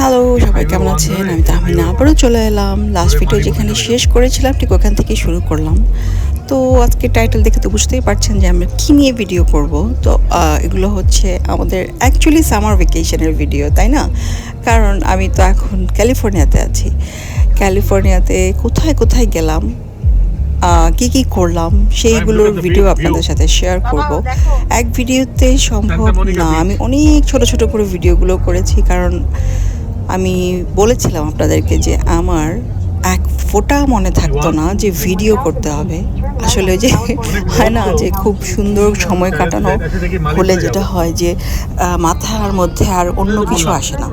Hello সবাই কেমন আছেন? আমি তাহমিনা আবারও চলে এলাম। লাস্ট ভিডিও যেখানে শেষ করেছিলাম ঠিক ওখান থেকে শুরু করলাম। তো আজকে টাইটেল দেখে তো বুঝতেই পারছেন যে আমরা কী নিয়ে ভিডিও করব। তো এগুলো হচ্ছে আমাদের অ্যাকচুয়ালি সামার ভেকেশনের ভিডিও তাই না? কারণ আমি তো এখন ক্যালিফোর্নিয়াতে আছি। ক্যালিফোর্নিয়াতে কোথায় কোথায় গেলাম? কি কি করলাম? সেইগুলোর ভিডিও আপনাদের সাথে শেয়ার করব। এক ভিডিওতে সম্ভব না। আমি অনেক ছোট ছোট করে ভিডিওগুলো করেছি কারণ আমি বলেছিলাম আপনাদেরকে যে আমার এক ফোঁটা মনে থাকতো না যে ভিডিও করতে হবে। আসলে যে হয় না যে খুব সুন্দর সময় কাটানো হলে যেটা হয় যে মাথার মধ্যে আর অন্য কিছু আসে না।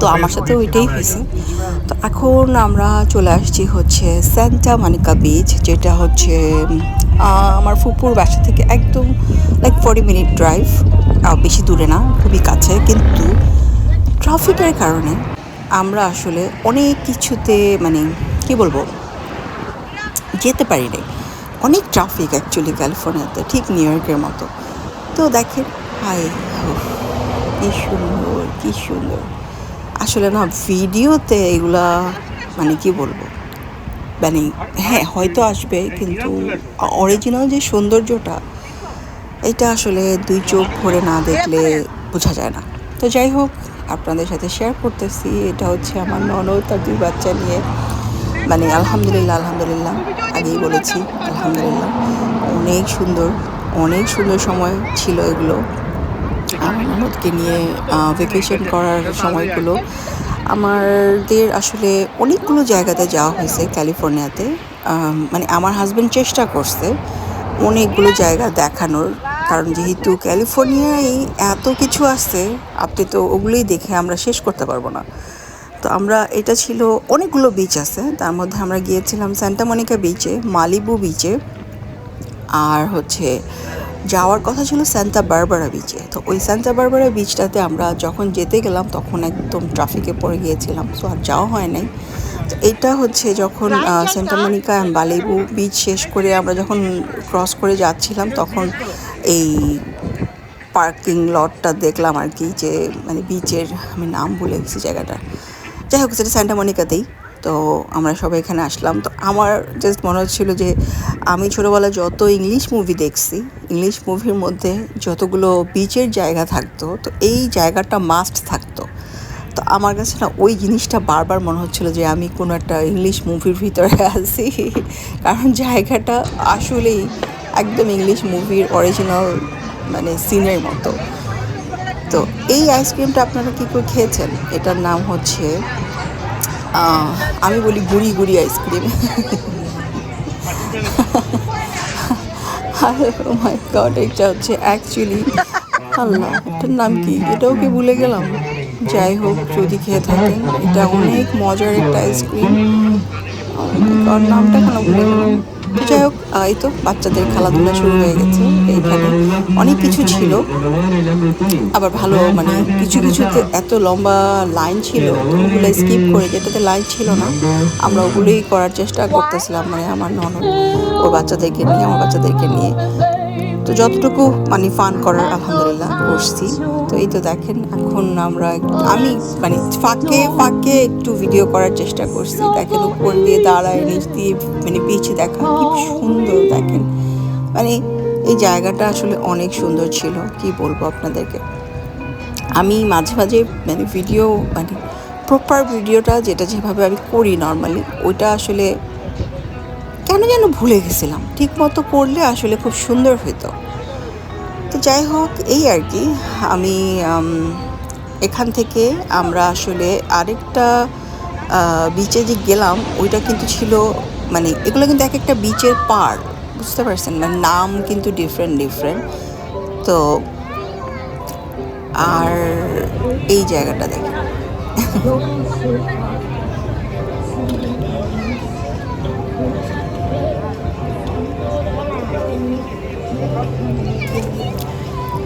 তো আমার সাথে ওইটাই হয়েছে। তো এখন আমরা চলে আসছি হচ্ছে স্যান্টা মানিকা বিচ যেটা হচ্ছে আমার ফুপুর বাসা থেকে একদম লাইক ফর্টি মিনিট ড্রাইভ বেশি দূরে না, খুবই কাছে। কিন্তু ট্রাফিকের কারণে আমরা আসলে অনেক কিছুতে মানে কি বলব, যেতে পারি নাই। অনেক ট্রাফিক অ্যাকচুয়ালি ক্যালিফোর্নিয়াতে ঠিক নিউ ইয়র্কের মতো। তো দেখেন হাই কি সুন্দর কি সুন্দর। আসলে না, ভিডিওতে এগুলা মানে কি বলব মানে হ্যাঁ হয়তো আসবে, কিন্তু অরিজিনাল যে সৌন্দর্যটা, এটা আসলে দুই চোখ ভরে না দেখলে বোঝা যায় না। তো যাই হোক আপনাদের সাথে শেয়ার করতেছি। এটা হচ্ছে আমার ননদ তার দুই বাচ্চা নিয়ে। মানে আলহামদুলিল্লাহ আলহামদুলিল্লাহ, আগেই বলেছি, আলহামদুলিল্লাহ। অনেক সুন্দর অনেক সুন্দর সময় ছিল এগুলো। আমার ননদকে নিয়ে ভেকেশন করার সময়গুলো। আমাদের আসলে অনেকগুলো জায়গাতে যাওয়া হয়েছে ক্যালিফোর্নিয়াতে। মানে আমার হাজব্যান্ড চেষ্টা করছে অনেকগুলো জায়গা দেখানোর। কারণ যেহেতু ক্যালিফোর্নিয়ায় এত কিছু আছে আপনি তো ওগুলোই দেখে আমরা শেষ করতে পারব না। তো আমরা এটা ছিল অনেকগুলো বিচ আছে তার মধ্যে আমরা গিয়েছিলাম স্যান্টা মনিকা বিচে মালিবু বিচে আর হচ্ছে যাওয়ার কথা ছিল সান্তা বারবারা বিচে তো ওই সান্তা বারবারা বিচটাতে আমরা যখন যেতে গেলাম তখন একদম ট্রাফিকে পড়ে গিয়েছিলাম তো আর যাওয়া হয় নাই। তো এটা হচ্ছে যখন আহ, মনিকা and বালিবু বিচ শেষ করে আমরা যখন ক্রস করে যাচ্ছিলাম তখন এই পার্কিং লটটা দেখলাম আর কি যে মানে বিচের আমি নাম ভুলে গেছি জায়গাটা। যাই হোক, সেটা স্যান্টা মনিকাতেই তো আমরা সবাই এখানে আসলাম। তো আমার জাস্ট মনে হচ্ছিল যে, আমি ছোটোবেলায় যত ইংলিশ মুভি দেখছি ইংলিশ মুভির মধ্যে যতগুলো বিচের জায়গা থাকতো, তো এই জায়গাটা মাস্ট থাকতো। তো আমার কাছে না ওই জিনিসটা বারবার মনে হচ্ছিল যে, আমি কোনো একটা ইংলিশ মুভির ভিতরে আছি। কারণ জায়গাটা আসলেই একদম ইংলিশ মুভির অরিজিনাল মানে সিনের মতো। তো এই আইসক্রিমটা আপনারা কী করে খেয়েছেন? এটার নাম হচ্ছে আমি বলি গুড়ি গুড়ি আইসক্রিম গড এটা হচ্ছে অ্যাকচুয়ালি আল্লাহ, এটার নাম কি? এটাও কি ভুলে গেলাম? যাই হোক, যদি খেয়ে থাকেন, এটা অনেক মজার একটা আইসক্রিম নামটা কেন ভুলে গেলাম। যাই হোক এই তো বাচ্চাদের খেলাধুলা শুরু হয়ে গেছে এইখানে। অনেক কিছু ছিল, আবার ভালো মানে কিছু কিছুতে এত লম্বা লাইন ছিল, ওগুলো স্কিপ করে যেটাতে লাইন ছিল না, আমরা ওগুলোই করার চেষ্টা করতেছিলাম মানে আমার নন ওর বাচ্চাদেরকে নিয়ে, আমার বাচ্চাদেরকে নিয়ে। যতটুকু মানে ফান করার আলহামদুলিল্লাহ করছি। তো এই তো দেখেন, এখন আমরা আমি মানে ফাঁকে ফাঁকে একটু ভিডিও করার চেষ্টা করছি। দেখেন উপর দিয়ে দাঁড়ায়, নিচ দিয়ে মানে পিছিয়ে দেখা, কি সুন্দর দেখেন। মানে এই জায়গাটা আসলে অনেক সুন্দর ছিল, কি বলব আপনাদেরকে। আমি মাঝে মাঝে মানে ভিডিও মানে প্রপার ভিডিওটা যেটা যেভাবে আমি করি নর্মালি ওইটা আসলে কেন যেন ভুলে গেছিলাম। ঠিক মতো করলে আসলে খুব সুন্দর হতো তো যাই হোক, এই আর কি। আমি এখান থেকে আমরা আসলে আরেকটা বিচে যে গেলাম, ওইটা কিন্তু ছিল মানে এগুলো কিন্তু এক একটা বিচের পার বুঝতে পারছেন? মানে নাম কিন্তু ডিফারেন্ট ডিফারেন্ট তো, আর এই জায়গাটা দেখেন।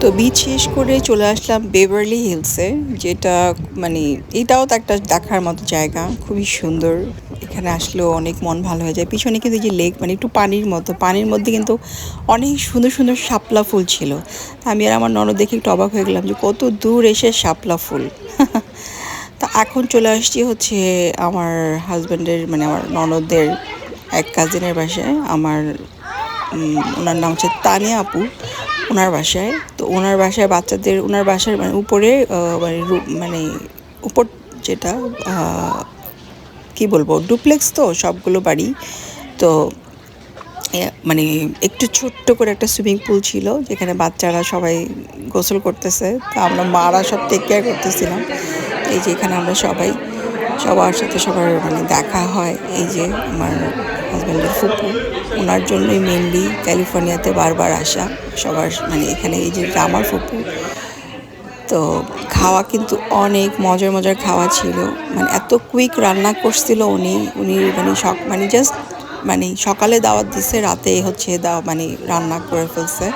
তো বিচ শেষ করে চলে আসলাম বেভারলি হিলসে যেটা মানে এটাও তো একটা দেখার মতো জায়গা, খুবই সুন্দর। এখানে আসলেও অনেক মন ভালো হয়ে যায়। পিছনে কিন্তু যে লেক মানে একটু পানির মতো, পানির মধ্যে কিন্তু অনেক সুন্দর সুন্দর শাপলা ফুল ছিল। আমি আর আমার ননদ দেখে একটু অবাক হয়ে গেলাম যে কত দূর এসে শাপলা ফুল। তা এখন চলে আসছি হচ্ছে আমার হাজব্যান্ডের মানে আমার ননদের এক কাজিনের বাসায়, আমার ওনার নাম হচ্ছে তানিয়া আপু, ওনার বাসায়। তো ওনার বাসায় বাচ্চাদের, ওনার বাসার মানে উপরে মানে মানে উপর যেটা কি বলব, ডুপ্লেক্স তো, সবগুলো বাড়ি। তো মানে একটু ছোট্ট করে একটা সুইমিং পুল ছিল, যেখানে বাচ্চারা সবাই গোসল করতেছে। তো আমরা, মারা সব টেক কেয়ার করতেছিলাম। এই যে এখানে আমরা সবাই, সবার সাথে সবার মানে দেখা হয়। এই যে আমার হাজব্যান্ডের ফুপু। ওনার জন্যই মেনলি ক্যালিফোর্নিয়াতে বারবার আসা। সবার মানে এখানে এই যে আমার ফুপু। তো খাওয়া কিন্তু অনেক মজার মজার খাওয়া ছিল। মানে এত কুইক রান্না করছিল উনি। উনি মানে সক মানে জাস্ট মানে সকালে দাওয়াত দিছে, রাতে হচ্ছে দাওয়া মানে রান্না করে ফেলছে।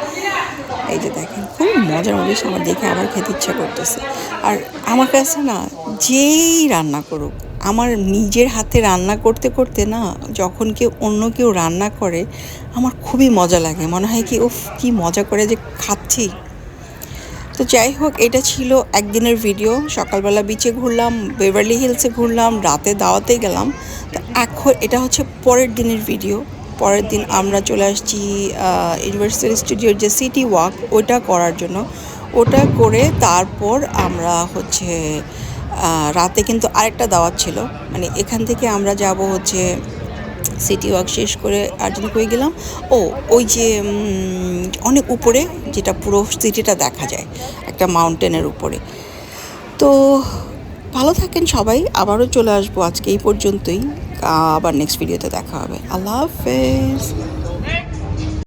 এই যে দেখেন, খুব মজার মজার আমার দেখে আবার খেতে ইচ্ছা করতেছে। আর আমার কাছে না যেই রান্না করুক আমার নিজের হাতে রান্না করতে করতে না যখন কেউ অন্য কেউ রান্না করে, আমার খুবই মজা লাগে। মনে হয় কি, উফ, কি মজা করে যে খাচ্ছি। তো যাই হোক, এটা ছিল একদিনের ভিডিও সকালবেলা বিচে ঘুরলাম বেভারলি হিলসে ঘুরলাম, রাতে দাওয়াতে গেলাম। তো এখন এটা হচ্ছে পরের দিনের ভিডিও পরের দিন আমরা চলে আসছি ইউনিভার্সাল স্টুডিওর যে সিটি ওয়াক ওটা করার জন্য। ওটা করে তারপর আমরা হচ্ছে রাতে কিন্তু আরেকটা দাওয়াত ছিল। মানে এখান থেকে আমরা যাব হচ্ছে সিটি ওয়াক শেষ করে আর যেন কই গেলাম। ও, ওই যে অনেক উপরে যেটা পুরো সিটিটা দেখা যায়, একটা মাউন্টেনের উপরে। তো ভালো থাকেন সবাই, আবারও চলে আসব আজকে এই পর্যন্তই। আবার নেক্সট ভিডিওতে দেখা হবে। আল্লাহ হাফেজ।